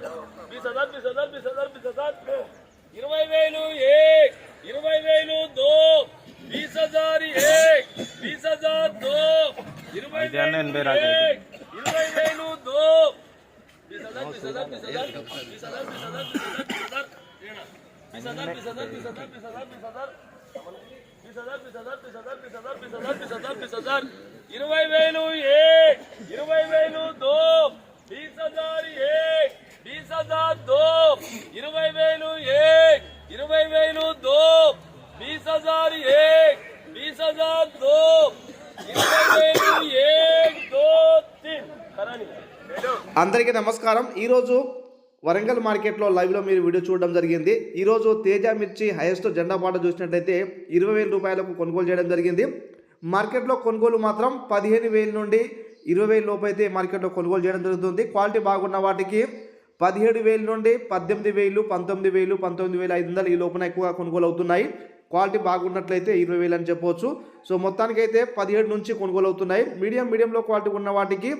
बीस हज़ार बीस हज़ार बीस हज़ार बीस हज़ार दो इरवै वेल एक इरवै वेल दो बीस हज़ार एक बीस हज़ार दो इरवै वेल एक इरवै वेल दो बीस हज़ार बीस हज़ार बीस हज़ार बीस हज़ार बीस हज़ार बीस हज़ार बीस हज़ार बीस हज़ार बीस हज़ार बीस हज़ार बीस हज़ार बीस हज़ार बीस हज़ार बीस हज़ार बीस हज़ार बीस हज़ार बीस हज़ार बीस हज़ार इरवै ఇరవై వేలు एक ఇరవై వేలు दो बीस हजार एक बीस हजार दो ఇరవై వేలు एक दो तीन करानी అందరికీ నమస్కారం ఈరోజు వరంగల్ మార్కెట్లో లైవ్లో మీరు వీడియో చూడడం జరిగింది ఈరోజు తేజ మిర్చి హైయెస్ట్ జెండా పాట చూసినట్లయితే ఇరవై వేల రూపాయలకు కొనుగోలు చేయడం జరిగింది మార్కెట్లో కొనుగోలు మాత్రం పదిహేను వేల నుండి ఇరవై వేల లోపు అయితే మార్కెట్లో కొనుగోలు చేయడం జరుగుతుంది క్వాలిటీ బాగున్న వాటికి పదిహేడు వేల నుండి పద్దెనిమిది వేలు పంతొమ్మిది వేలు పంతొమ్మిది వేల ఐదు వందలు ఈ లోపల ఎక్కువగా కొనుగోలు అవుతున్నాయి. క్వాలిటీ బాగున్నట్లయితే ఇరవై వేలు అని చెప్పవచ్చు సో మొత్తానికైతే పదిహేడు నుంచి కొనుగోలు అవుతున్నాయి. మీడియం మీడియంలో క్వాలిటీ ఉన్న వాటికి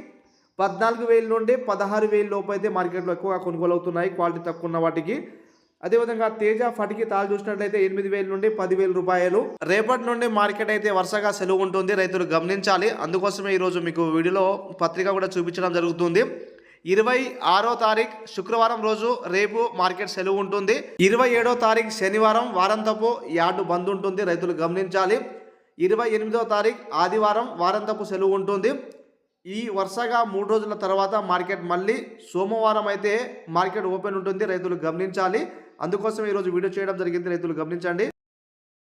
పద్నాలుగు వేల నుండి పదహారు వేల లోపు అయితే మార్కెట్లో ఎక్కువగా కొనుగోలు అవుతున్నాయి. క్వాలిటీ తక్కువ ఉన్న వాటికి. అదేవిధంగా తేజ ఫటికి తాలు చూసినట్లయితే ఎనిమిది వేల నుండి పదివేల రూపాయలు. రేపటి నుండి మార్కెట్ అయితే వరుసగా సెలవు ఉంటుంది. రైతులు గమనించాలి. అందుకోసమే ఈరోజు మీకు వీడియోలో పత్రిక కూడా చూపించడం జరుగుతుంది. ఇరవై ఆరో తారీఖు శుక్రవారం రోజు రేపు మార్కెట్ సెలవు ఉంటుంది. ఇరవై ఏడో తారీఖు శనివారం వారంతపు యార్డు బంద్ ఉంటుంది రైతులు గమనించాలి. ఇరవై ఎనిమిదో తారీఖు ఆదివారం వారంతపు సెలవు ఉంటుంది. ఈ వరుసగా మూడు రోజుల తర్వాత మార్కెట్ మళ్ళీ సోమవారం అయితే మార్కెట్ ఓపెన్ ఉంటుంది రైతులు గమనించాలి. అందుకోసం ఈరోజు వీడియో చేయడం జరిగింది రైతులు గమనించండి.